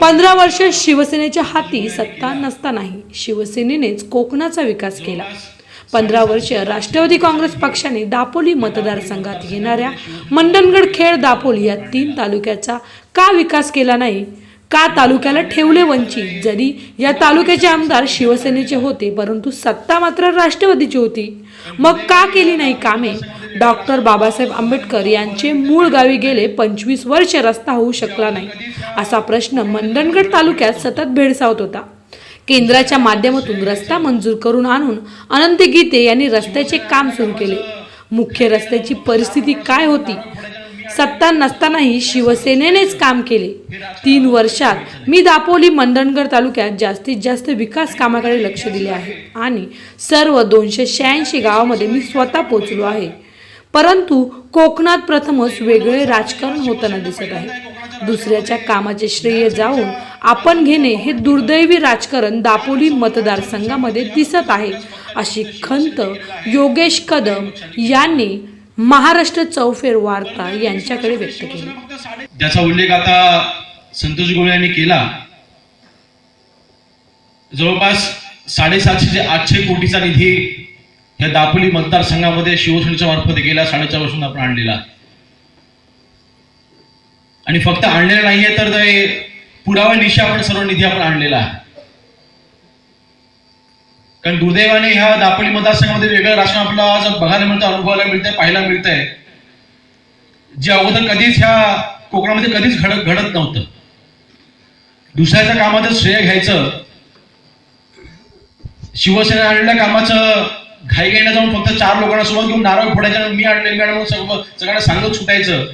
पंधरा वर्ष शिवसेनेच्या हाती सत्ता नसतानाही शिवसेनेनेच कोकणाचा विकास केला. पंधरा वर्ष राष्ट्रवादी काँग्रेस पक्षाने दापोली मतदारसंघात येणाऱ्या मंडणगड खेड दापोली या तीन तालुक्याचा का विकास केला नाही? का तालुक्याला ठेवले वंचित? जरी या तालुक्याचे आमदार शिवसेनेचे होते परंतु सत्ता मात्र राष्ट्रवादीची होती. मग का केली नाही कामे? डॉक्टर बाबासाहेब आंबेडकर यांचे मूळ गावी गेले पंचवीस वर्ष रस्ता होऊ शकला नाही असा प्रश्न मंडणगड तालुक्यात सतत भेडसावत होता. केंद्राच्या माध्यमातून रस्ता मंजूर करून आणून अनंत गीते यांनी रस्त्याचे काम सुरू केले. मुख्य रस्त्याची परिस्थिती काय होती? सत्ता नसतानाही शिवसेनेनेच काम केले. तीन वर्षात मी दापोली मंडणगड तालुक्यात जास्तीत जास्त विकास कामाकडे लक्ष दिले आहे आणि सर्व दोनशे शहाऐंशी गावामध्ये मी स्वतः पोचलो आहे. परंतु कोकणात प्रथमच वेगळे राजकारण होताना दिसत आहे. दुसऱ्याच्या कामाचे श्रेय जाऊन आपण घेणे हे दुर्दैवी राजकारण दापोली मतदारसंघामध्ये दिसत आहे अशी खंत योगेश कदम यांनी महाराष्ट्र चौफेर वार्ता यांच्याकडे व्यक्त केली. ज्याचा उल्लेख आता संतोष गोळे यांनी केला जवळपास साडेसातशे ते आठशे कोटीचा निधी या दापोली मतदारसंघामध्ये शिवसेनेच्या मार्फत गेला साडेचार वर्षांना आपण आणलेला. आणि फक्त आणलेला नाहीये तर ते निशा आपण सर्व निधी आपण आणलेला आहे. कारण दुर्दैवाने ह्या दापोली मतदारसंघामध्ये वेगळं राष्ट्र आपल्याला आज बघायला मिळतं अनुभवायला मिळतंय पाहायला मिळतंय. जे अगोदर कधीच ह्या कोकणामध्ये कधीच घडत घडत नव्हतं. दुसऱ्याच्या कामाचं श्रेय घ्यायचं शिवसेना आणलेल्या कामाचं घाई घाईनं जाऊन फक्त चार लोकांना सोबत घेऊन नारळ फोडायचं मी आणले म्हणून सर्व सगळ्यांना सांगत सुटायचं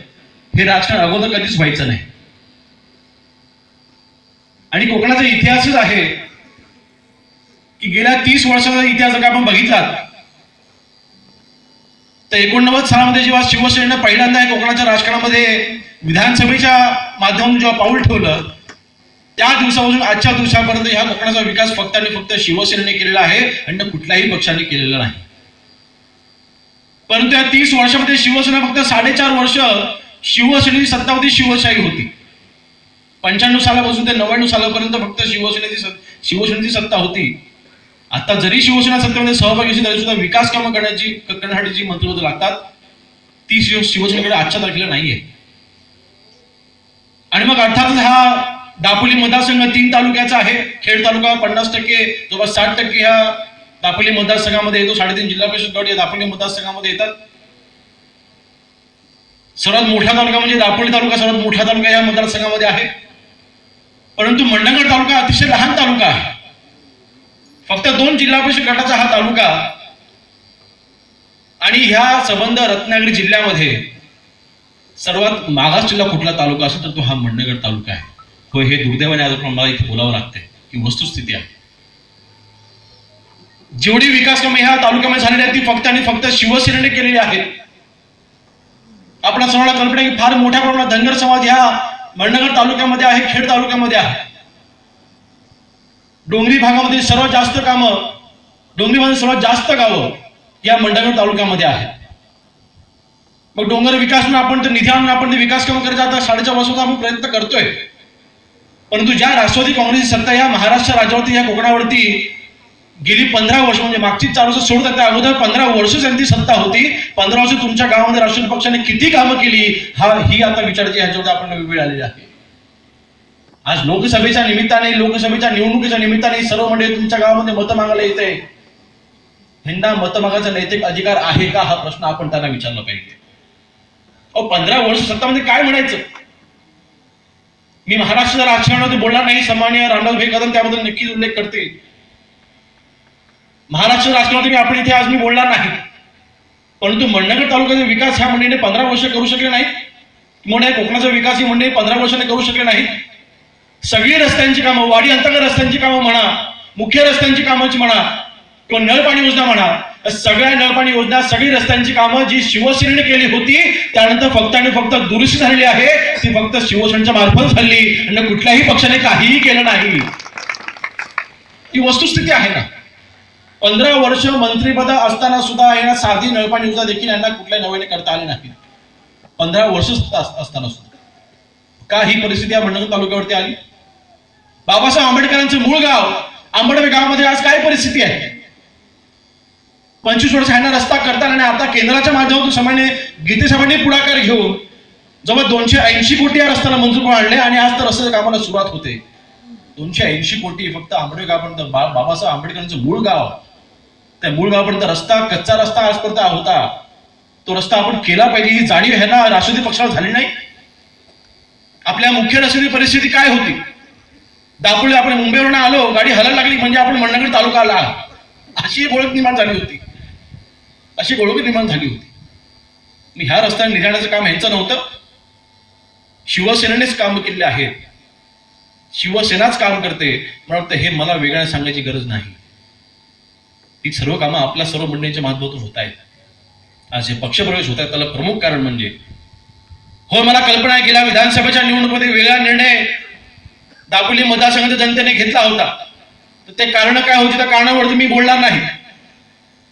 हे राजकारण अगोदर कधीच व्हायचं नाही. आणि कोकणाचा इतिहासच आहे की गेल्या तीस वर्षाचा इतिहास जर आपण बघितला तर एकोणनव्वद सालामध्ये जेव्हा शिवसेनेनं पहिल्यांदा कोकणाच्या राजकारणामध्ये विधानसभेच्या माध्यमातून जेव्हा पाऊल ठेवलं त्या दिवसापासून आजच्या दिवसापर्यंत ह्या कोकणाचा विकास फक्त आणि फक्त शिवसेनेने केलेला आहे आणि कुठल्याही पक्षाने केलेला नाही. परंतु या तीस वर्षामध्ये शिवसेना फक्त साडेचार वर्ष शिवसेनेची सत्तावधी शिवशाही होती. पंच्याण्णव सालापासून ते नव्याण्णव सालापर्यंत फक्त शिवसेनेची शिवसेनेची सत्ता होती. आता जरी शिवसेना सत्तेमध्ये सहभागी असेल तरी सुद्धा विकास कामं करण्याची करण्यासाठी जी मंत्रिपद लागतात ती शिव शिवसेनेकडे आजच्या तारखेला नाहीये. आणि मग अर्थातच हा दापोली मतदारसंघ तीन तालुक्याचा आहे. खेड तालुका पन्नास टक्के जवळपास साठ टक्के ह्या दापोली मतदारसंघामध्ये येतो. साडेतीन जिल्हा परिषद गट या दापोली मतदारसंघामध्ये येतात. सर्वात मोठा तालुका म्हणजे दापोली तालुका सर्वात मोठा तालुका या मतदारसंघामध्ये आहे. परंतु मंडणगड तालुका अतिशय लहान तालुका आहे. फक्त दोन जिल्हा परिषद गटाचा हा तालुका आणि ह्या संबंध रत्नागिरी जिल्ह्यामध्ये सर्वात मागास जिल्हा कुठला तालुका असेल तर तो हा मंडणगड तालुका आहे. हो हे दुर्दैवाने आज आपण मला इथे बोलावं लागतंय ही वस्तुस्थिती आहे. जेवढी विकास कामे ह्या तालुक्यामध्ये झालेली आहेत ती फक्त आणि फक्त शिवसेनेने केलेली आहेत. आपल्या सर्वांना कल्पना की फार मोठ्या प्रमाणात धनगर समाज ह्या मंडणगड तालुक्यामध्ये आहे खेड तालुक्यामध्ये आहे. डोंगरी भागामध्ये सर्वात जास्त कामं डोंगरी भागामध्ये सर्वात जास्त गावं या मंडळगड तालुक्यामध्ये आहेत. मग डोंगर विकास म्हणून आपण तर निधी आणून आपण ते विकास कामं करत आता साडेचार वर्षाचा आपण प्रयत्न करतोय. परंतु ज्या राष्ट्रवादी काँग्रेसची सत्ता या महाराष्ट्र राज्यावरती या कोकणावरती गेली पंधरा वर्ष म्हणजे मागची चार वर्ष सोडतात त्या अगोदर पंधरा वर्ष त्यांची सत्ता होती. पंधरा वर्ष तुमच्या गावामध्ये राष्ट्रवादी पक्षाने किती कामं केली हा ही आता विचारायची ह्याच्यावर आपण वेळ आलेली आहे. आज लोकसभेच्या निमित्ताने लोकसभेच्या निवडणुकीच्या निमित्ताने सर्व मंडळी तुमच्या गावामध्ये मतं मागायला येते. ह्यांना मतं मागायचा नैतिक अधिकार आहे का? हा प्रश्न आपण त्यांना विचारला पाहिजे. अहो पंधरा वर्ष सत्तामध्ये काय म्हणायचं? मी महाराष्ट्र राजकारणामध्ये बोलणार नाही सन्मान्य रामदासभाई कदम त्याबद्दल नक्कीच उल्लेख करते महाराष्ट्र राजकारणामध्ये मी आपण इथे आज मी बोलणार नाही. परंतु मंडणगड तालुक्याचा विकास ह्या मंडळीने पंधरा वर्ष करू शकले नाही. म्हणे कोकणाचा विकास ही मंडळी पंधरा वर्षाने करू शकले नाही. सगळी रस्त्यांची कामं वाडी अंतर्गत रस्त्यांची कामं म्हणा मुख्य रस्त्यांची कामाची म्हणा किंवा नळपाणी योजना म्हणा सगळ्या नळपाणी योजना सगळी रस्त्यांची कामं जी शिवसेनेने केली होती त्यानंतर फक्त आणि फक्त दुरुस्ती झालेली आहे ती फक्त शिवसेनेच्या मार्फत झाली आणि कुठल्याही पक्षाने काहीही केलं नाही. ही वस्तुस्थिती आहे ना? पंधरा वर्ष मंत्रीपद असताना सुद्धा यांना साधी नळपाणी योजना देखील यांना कुठल्या नव्याने करता आली नाही. पंधरा वर्ष सुद्धा असताना सुद्धा. का ही परिस्थिती या मंडणगड तालुक्यावरती आली. बाबासाहेब आंबेडकरांचं मूळ गाव आंबडवे गावामध्ये आज काय परिस्थिती आहे? पंचवीस वर्ष ह्यांना रस्ता करताना आणि आता केंद्राच्या माध्यमातून सामान्य गीतेसाहेबांनी पुढाकार घेऊन जवळ दोनशे ऐंशी कोटी या रस्त्याला मंजूर आणले आणि आज तर रस्त्याच्या कामाला सुरुवात होते. दोनशे ऐंशी कोटी फक्त आंबडवे गावापर्यंत बा बाबासाहेब आंबेडकरांचं मूळ गाव. त्या मूळ गावापर्यंत रस्ता कच्चा रस्ता आजपर्यंत होता. तो रस्ता आपण केला पाहिजे ही जाणीव ह्यांना राष्ट्रवादी पक्षाला झाली नाही. आपल्या मुख्य रस्त्याची परिस्थिती काय होती? दापोळी आपण मुंबईवरून आलो गाडी हलायला लागली म्हणजे आपण मंडणगड तालुका आला. अशी एक ओळख निर्माण झाली होती. अशी एक ओळख निर्माण झाली होती. मी ह्या रस्त्याने निघाण्याचं काम ह्यांचं नव्हतं. शिवसेनेनेच काम केले आहेत. शिवसेनाच काम करते. मला वाटतं हे मला वेगळ्या सांगायची गरज नाही. ही सर्व कामं आपल्या सर्व मंडळींच्या माध्यमातून होत आहेत. आज हे पक्षप्रवेश होत आहेत त्याला प्रमुख कारण म्हणजे हो मला कल्पना आहे गेल्या विधानसभेच्या निवडणुकीमध्ये वेगळा निर्णय दापोली मतदारसंघाच्या जनतेने घेतला होता. तर ते कारण काय होती? त्या कारणावरती मी बोलणार नाही.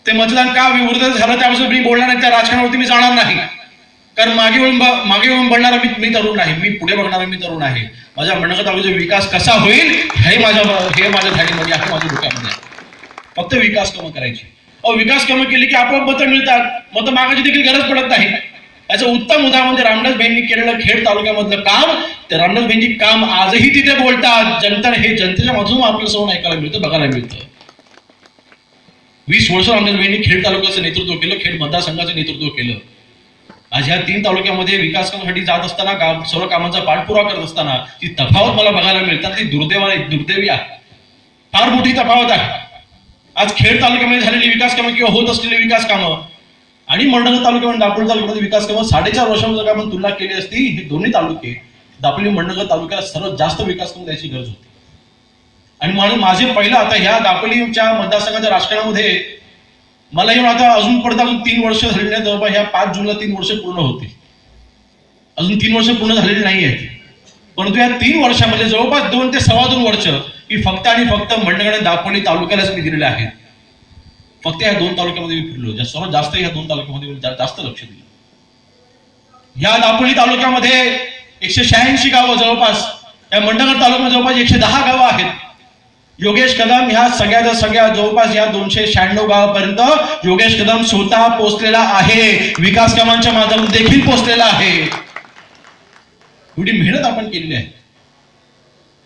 ते मतदान का विवृद्ध झालं त्यापासून मी बोलणार नाही. त्या राजकारणावरती मी जाणार नाही. कारण मागे वळून मागे वळून बघणारा मी मी तरुण नाही. मी पुढे बघणारा मी तरुण आहे. माझ्या मंडळ तालुक्याचा विकास कसा होईल हे माझ्या हे माझ्या धाडीमध्ये आहे माझ्या डोक्यामध्ये फक्त विकास कामं करायची. अहो विकास कामं केली की आपोआप मतं मिळतात. मतं मागायची देखील गरज पडत नाही. याचं उत्तम उदाहरण म्हणजे रामदास भाईंनी केलेलं खेड तालुक्यामधलं काम. ते रामदास भाईंची काम आजही तिथे बोलतात. जनता हे जनतेच्या माध्यमातून आपलं सवून ऐकायला मिळतं बघायला मिळतं. वीस वर्ष रामदास भाईंनी खेड तालुक्याचं नेतृत्व केलं खेड मतदारसंघाचं नेतृत्व केलं. आज ह्या तीन तालुक्यामध्ये विकास कामासाठी जात असताना काम सर्व कामांचा पाठपुरावा करत असताना ती तफावत मला बघायला मिळतात. ती दुर्दैव दुर्दैवी आहे. फार मोठी तफावत आहे. आज खेड तालुक्यामध्ये झालेली विकास कामं किंवा होत असलेली विकास कामं आणि मंडळ तालुक्यामध्ये दापोली तालुक्यामध्ये विकास कामं साडेचार वर्षामध्ये जर आपण तुलना केली असती हे दोन्ही तालुके दापोली मंडळ तालुक्याला सर्वात जास्त विकास कामं द्यायची गरज होती. आणि म्हणून माझे पहिलं आता ह्या दापोलीच्या मतदारसंघाच्या राजकारणामध्ये मला येऊन आता अजून पडत अजून तीन वर्ष झालेली जवळपास ह्या पाच जूनला तीन वर्ष पूर्ण होती अजून तीन वर्ष पूर्ण झालेली नाही आहेत. परंतु या तीन वर्षामध्ये जवळपास दोन ते सव्वा दोन वर्ष ही फक्त आणि फक्त मंडळगड दापोली तालुक्यालाच मी दिलेले आहेत. फक्त या दोन तालुक्यामध्ये मी फिरलो. सर्वात जास्त या दोन तालुक्यामध्ये जास्त लक्ष दिलं. या दापोली तालुक्यामध्ये एकशे शहाऐंशी गावं जवळपास या मंडगड तालुक्यामध्ये जवळपास एकशे दहा गावं आहेत. योगेश कदम ह्या सगळ्याच्या सगळ्या जवळपास या दोनशे शहाण्णव गावापर्यंत योगेश कदम स्वतः पोहोचलेला आहे. विकास कामांच्या माध्यमातून देखील पोहोचलेला आहे. एवढी मेहनत आपण केलेली आहे.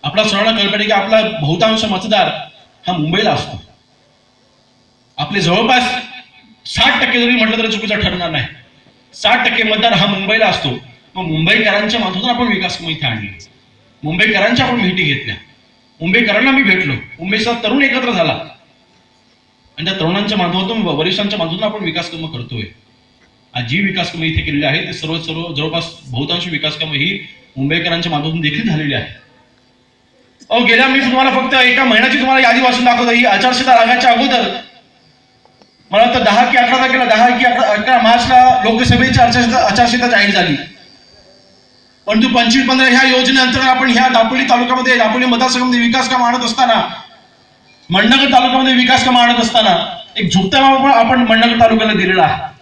आपला सर्वांना कल्पना आहे की आपला बहुतांश मतदार हा मुंबईला असतो. आपले जवळपास साठ टक्के जरी म्हटलं तरी चुकीचं ठरणार नाही. साठ टक्के मतदार हा मुंबईला असतो. मग मुंबईकरांच्या माध्यमातून आपण विकास कामं इथे आणली. मुंबईकरांच्या आपण भेटी घेतल्या. मुंबईकरांना मी भेटलो. मुंबईचा तरुण एकत्र झाला. आणि त्या तरुणांच्या माध्यमातून वरिष्ठांच्या माध्यमातून आपण विकास कामं करतोय. आज जी विकास कामं इथे केलेली आहे ते सर्व सर्व जवळपास बहुतांश विकास कामं ही मुंबईकरांच्या माध्यमातून देखील झालेली आहे अहो गेल्या मी तुम्हाला फक्त एका महिन्याची तुम्हाला यादी वाचून दाखवतो. ही आचारसंहिता लागण्याच्या अगोदर मला वाटतं दहा की अकरा तारखेला दहा की अकरा अकरा मार्चला लोकसभेची आचारसंहिता आचारसंहिता जाहीर झाली. परंतु पंचवीस पंधरा ह्या योजनेअंतर्गत आपण ह्या दापोली तालुक्यामध्ये दापोली मतदारसंघामध्ये विकास काम आणत असताना मंडणगड तालुक्यामध्ये विकास काम आणत असताना एक झुकता आपण मंडणगड तालुक्याला दिलेला आहे.